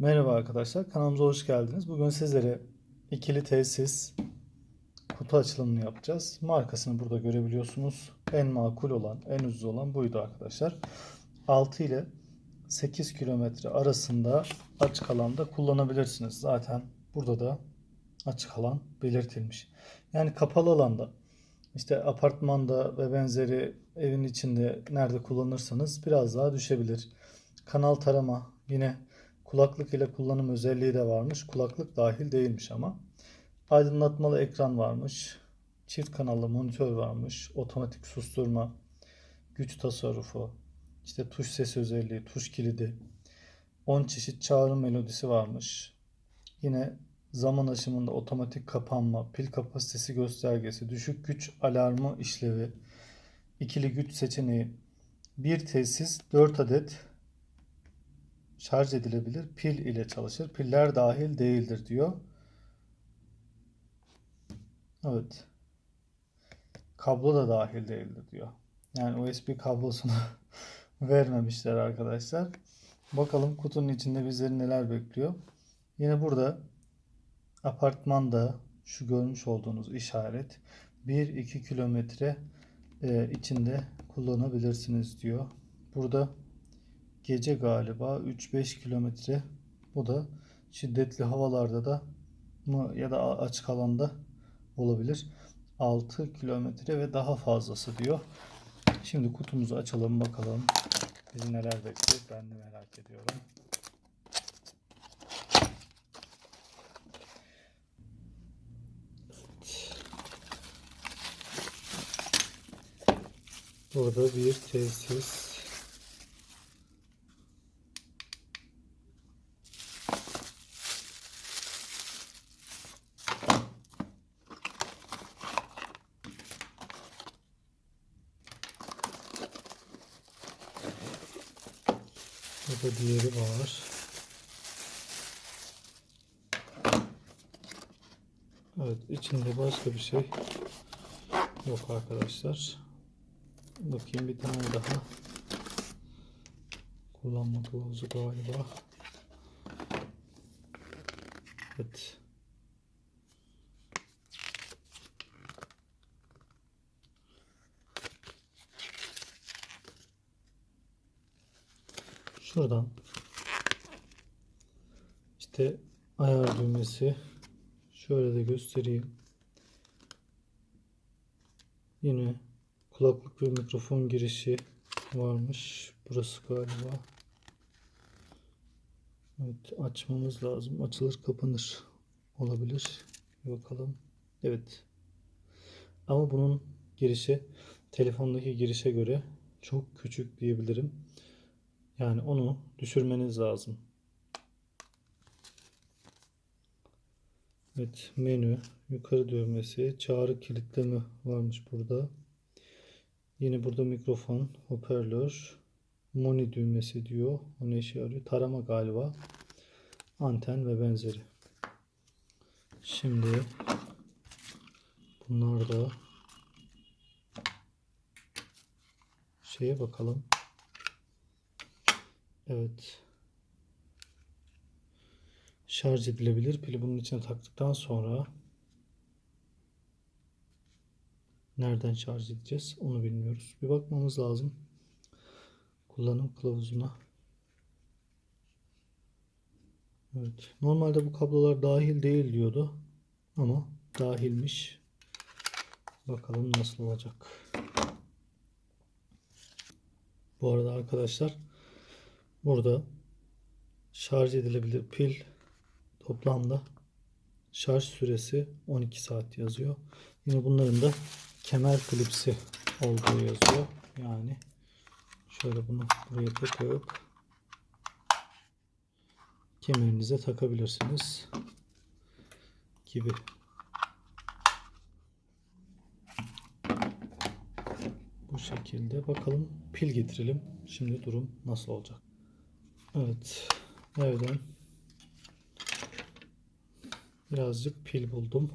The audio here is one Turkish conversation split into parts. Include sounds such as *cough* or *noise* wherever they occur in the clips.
Merhaba arkadaşlar, kanalımıza hoş geldiniz. Bugün sizlere ikili tesis kutu açılımını yapacağız. Markasını burada görebiliyorsunuz. En makul olan, en ucuz olan buydu arkadaşlar. 6 ile 8 kilometre arasında açık alanda kullanabilirsiniz. Zaten burada da açık alan belirtilmiş. Yani kapalı alanda işte apartmanda ve benzeri evin içinde nerede kullanırsanız biraz daha düşebilir. Kanal tarama yine kulaklık ile kullanım özelliği de varmış. Kulaklık dahil değilmiş ama. Aydınlatmalı ekran varmış. Çift kanallı monitör varmış. Otomatik susturma, güç tasarrufu, işte tuş sesi özelliği, tuş kilidi. 10 çeşit çağrı melodisi varmış. Yine zaman aşımında otomatik kapanma, pil kapasitesi göstergesi, düşük güç alarmı işlevi, ikili güç seçeneği, bir tesis 4 adet şarj edilebilir pil ile çalışır. Piller dahil değildir diyor. Evet. Kablo da dahil değildir diyor. Yani USB kablosunu *laughs* vermemişler arkadaşlar. Bakalım kutunun içinde bizleri neler bekliyor. Yine burada apartmanda şu görmüş olduğunuz işaret 1-2 kilometre e, içinde kullanabilirsiniz diyor. Burada gece galiba 3-5 kilometre bu da şiddetli havalarda da mı ya da açık alanda olabilir. 6 kilometre ve daha fazlası diyor. Şimdi kutumuzu açalım bakalım. Bizi neler bekliyor ben de merak ediyorum. Burada bir tesis. Burada diğeri var. Evet içinde başka bir şey yok arkadaşlar. Bakayım bir tane daha kullanma kılavuzu galiba. Evet. Şuradan işte ayar düğmesi şöyle de göstereyim. Yine kulaklık ve mikrofon girişi varmış. Burası galiba. Evet açmamız lazım. Açılır kapanır olabilir. Bir bakalım. Evet. Ama bunun girişi telefondaki girişe göre çok küçük diyebilirim. Yani onu düşürmeniz lazım. Evet menü yukarı düğmesi çağrı kilitleme varmış burada. Yine burada mikrofon, hoparlör, moni düğmesi diyor. O ne işe yarıyor? Tarama galiba. Anten ve benzeri. Şimdi bunlar da şeye bakalım. Evet. Şarj edilebilir. Pili bunun içine taktıktan sonra nereden şarj edeceğiz onu bilmiyoruz. Bir bakmamız lazım. Kullanım kılavuzuna. Evet. Normalde bu kablolar dahil değil diyordu. Ama dahilmiş. Bakalım nasıl olacak. Bu arada arkadaşlar burada şarj edilebilir pil toplamda şarj süresi 12 saat yazıyor. Yine bunların da kemer klipsi olduğu yazıyor. Yani şöyle bunu buraya takıp kemerinize takabilirsiniz gibi. Bu şekilde bakalım pil getirelim. Şimdi durum nasıl olacak? Evet. Evden birazcık pil buldum.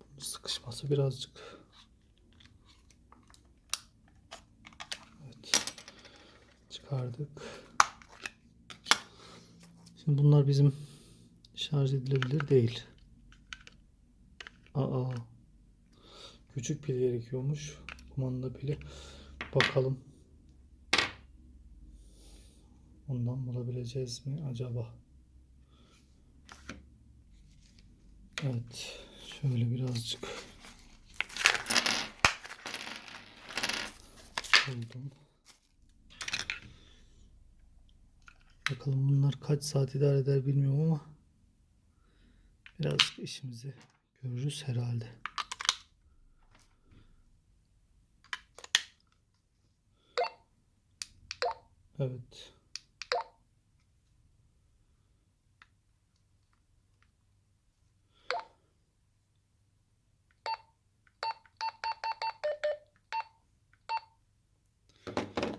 Bunun sıkışması birazcık çıkardık. Şimdi bunlar bizim şarj edilebilir değil. Aa. Küçük pil gerekiyormuş. Kumanda pili. Bakalım. Ondan bulabileceğiz mi acaba? Evet. Şöyle birazcık buldum. Bakalım bunlar kaç saat idare eder bilmiyorum ama birazcık işimizi görürüz herhalde. Evet.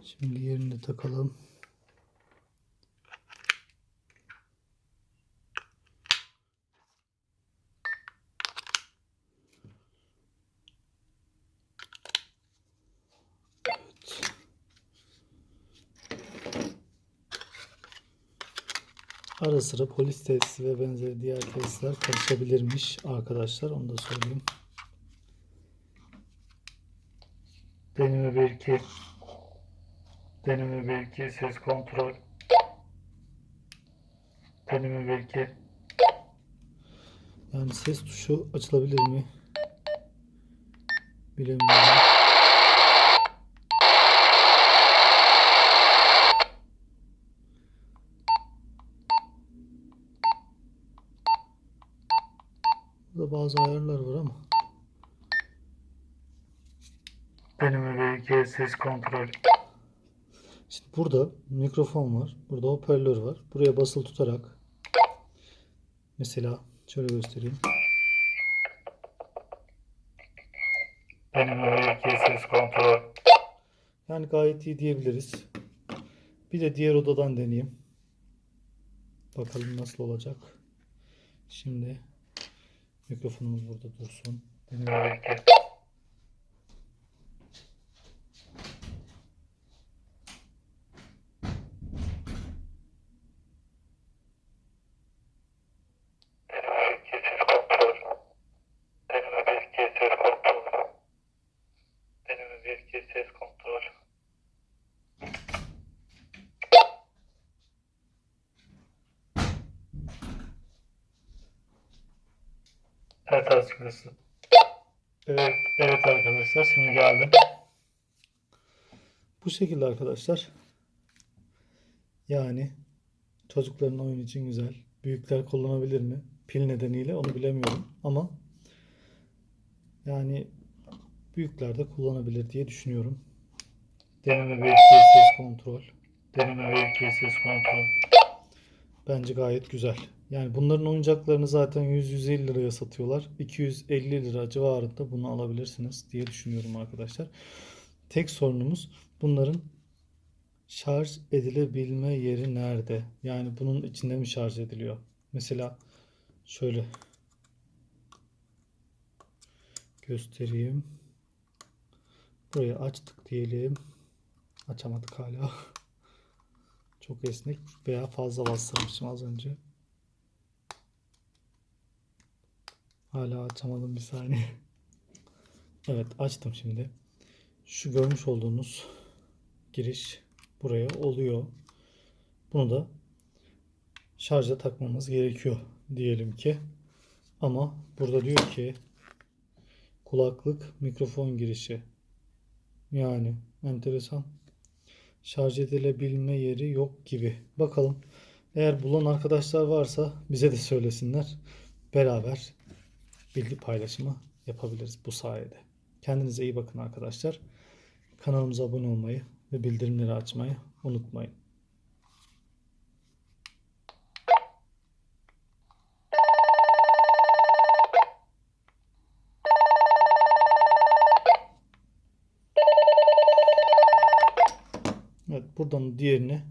Şimdi yerine takalım. Ara sıra polis tesisi ve benzeri diğer tesisler karışabilirmiş arkadaşlar. Onu da söyleyeyim. Deneme 1 2 Deneme 1 2 ses kontrol. Deneme 1 2 Yani ses tuşu açılabilir mi? Bilemiyorum. Burada bazı ayarlar var ama. Deneme 1 2 ses kontrol. Şimdi burada mikrofon var. Burada hoparlör var. Buraya basılı tutarak mesela şöyle göstereyim. 2 ses kontrol. Yani gayet iyi diyebiliriz. Bir de diğer odadan deneyeyim. Bakalım nasıl olacak. Şimdi mikrofonumuz burada dursun. Deneme 2. Deneme 2 ses kontrol. Deneme 1 2 ses kontrol. Deneme 1 2 ses kontrol. Evet açıkçası. Evet, evet arkadaşlar şimdi geldim. Bu şekilde arkadaşlar. Yani çocukların oyun için güzel. Büyükler kullanabilir mi? Pil nedeniyle onu bilemiyorum ama yani büyükler de kullanabilir diye düşünüyorum. Deneme ve ses kontrol. Deneme 1 2 ses kontrol. Bence gayet güzel. Yani bunların oyuncaklarını zaten 100-150 liraya satıyorlar. 250 lira civarında bunu alabilirsiniz diye düşünüyorum arkadaşlar. Tek sorunumuz bunların şarj edilebilme yeri nerede? Yani bunun içinde mi şarj ediliyor? Mesela şöyle göstereyim. Burayı açtık diyelim. Açamadık hala. *laughs* Çok esnek veya fazla bastırmışım az önce. Hala açamadım bir saniye. *laughs* Evet açtım şimdi. Şu görmüş olduğunuz giriş buraya oluyor. Bunu da şarja takmamız gerekiyor diyelim ki. Ama burada diyor ki kulaklık mikrofon girişi. Yani enteresan şarj edilebilme yeri yok gibi. Bakalım. Eğer bulan arkadaşlar varsa bize de söylesinler. Beraber bilgi paylaşımı yapabiliriz bu sayede. Kendinize iyi bakın arkadaşlar. Kanalımıza abone olmayı ve bildirimleri açmayı unutmayın. Evet buradan diğerini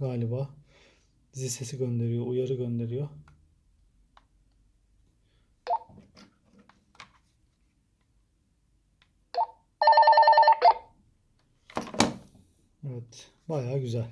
galiba dizi sesi gönderiyor, uyarı gönderiyor. Baya güzel.